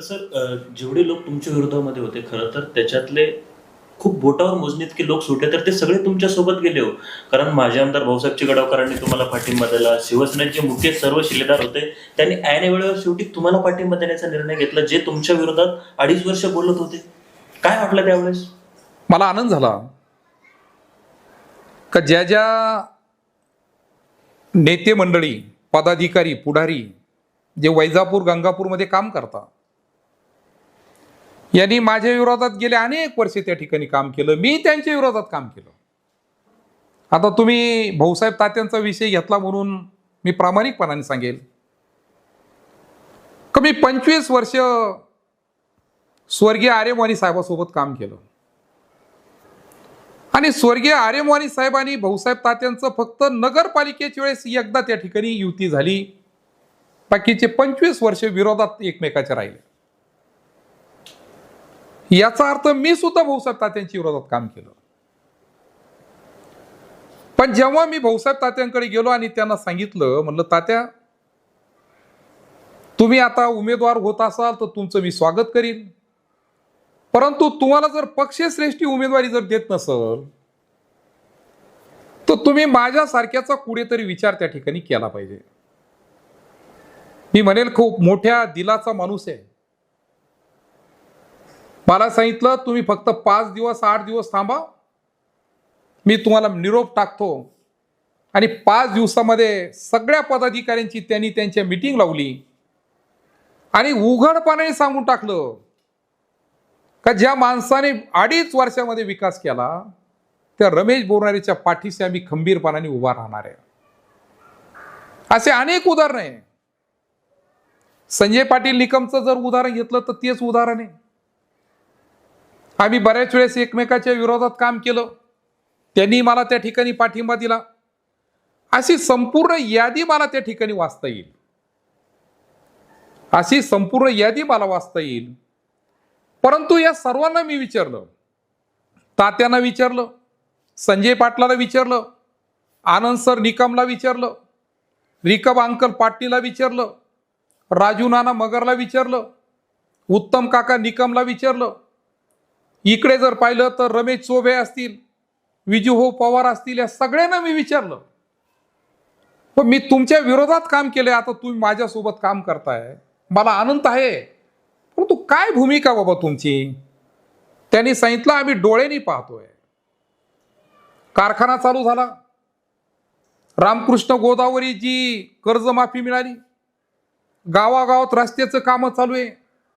Sir जेवढे लोक तुमच्या विरोधामध्ये होते खरं तर त्याच्यातले खूप बोटावर मोजणीत की लोक सुटे तर ते सगळे तुमच्यासोबत गेले हो. कारण माझे आमदार भाऊसाहेब चिकडावकरांनी तुम्हाला पाठिंबा दिला शिवसेनेचे मुख्य सर्व शिलेदार होते. त्यांनी ऐन वेळेवर शेवटी तुम्हाला पाठिंबा देण्याचा निर्णय घेतला जे तुमच्या विरोधात अडीच वर्ष बोलत होते. काय वाटलं त्यावेळेस? मला आनंद झाला. का ज्या ज्या नेते मंडळी पदाधिकारी पुढारी जे वैजापूर गंगापूरमध्ये काम करतात यांनी माझ्या विरोधात गेले अनेक वर्षे त्या ठिकाणी काम केलं. मी त्यांच्या विरोधात काम केलं. आता तुम्ही भाऊसाहेब तात्यांचा विषय घेतला म्हणून मी प्रामाणिकपणाने सांगेल. का मी पंचवीस वर्ष स्वर्गीय आर्यमवाणी साहेबासोबत काम केलं. आणि स्वर्गीय आर्यमवानी साहेबांनी भाऊसाहेब तात्यांचं फक्त नगरपालिकेच्या वेळेस एकदा त्या ठिकाणी युती झाली. बाकीचे पंचवीस वर्ष विरोधात एकमेकाचे राहिले. याचा अर्थ मी सुद्धा भाऊसाहेब तात्यांच्या विरोधात काम केलं. पण जेव्हा मी भाऊसाहेब तात्यांकडे गेलो आणि त्यांना सांगितलं म्हणलं तात्या तुम्ही आता उमेदवार होत असाल तर तुमचं मी स्वागत करीन. परंतु तुम्हाला जर पक्षश्रेष्ठी उमेदवारी जर देत नसल तर तुम्ही माझ्यासारख्याचा कुठेतरी विचार त्या ठिकाणी केला पाहिजे. मी म्हणेल खूप मोठ्या दिलाचा माणूस आहे. मला सांगितलं तुम्ही फक्त पाच दिवस आठ दिवस थांबा. मी तुम्हाला निरोप टाकतो. आणि पाच दिवसामध्ये सगळ्या पदाधिकाऱ्यांची त्यांनी त्यांच्या मिटिंग लावली. आणि उघडपणे सांगून टाकलं का ज्या माणसाने अडीच वर्षामध्ये विकास केला त्या रमेश बोरणारेच्या पाठीशी आम्ही खंबीरपणाने उभा राहणार आहे. असे अनेक उदाहरण आहे. संजय पाटील निकमचं जर उदाहरण घेतलं तर तेच उदाहरण आहे. आम्ही बऱ्याच वेळेस एकमेकाच्या विरोधात काम केलं. त्यांनी मला त्या ठिकाणी पाठिंबा दिला. अशी संपूर्ण यादी मला त्या ठिकाणी वाचता येईल. अशी संपूर्ण यादी मला वाचता येईल. परंतु या सर्वांना मी विचारलं. तात्यांना विचारलं. संजय पाटलाला विचारलं. आनंद सर निकमला विचारलं. रिकब अंकल पाटीलला विचारलं. राजू नाना मगरला विचारलं. उत्तम काका निकमला विचारलं. इकडे जर पाहिलं तर रमेश चोबे असतील विजू हो पवार असतील या सगळ्यांना मी विचारलं. पण मी तुमच्या विरोधात काम केलंय आता तुम्ही माझ्यासोबत काम करताय. मला आनंद आहे. परंतु काय भूमिका बाबा तुमची? त्यांनी सांगितलं आम्ही डोळ्यांनी पाहतोय. कारखाना चालू झाला. रामकृष्ण गोदावरी जी कर्जमाफी मिळाली. गावागावात रस्त्याचं कामं चालू आहे.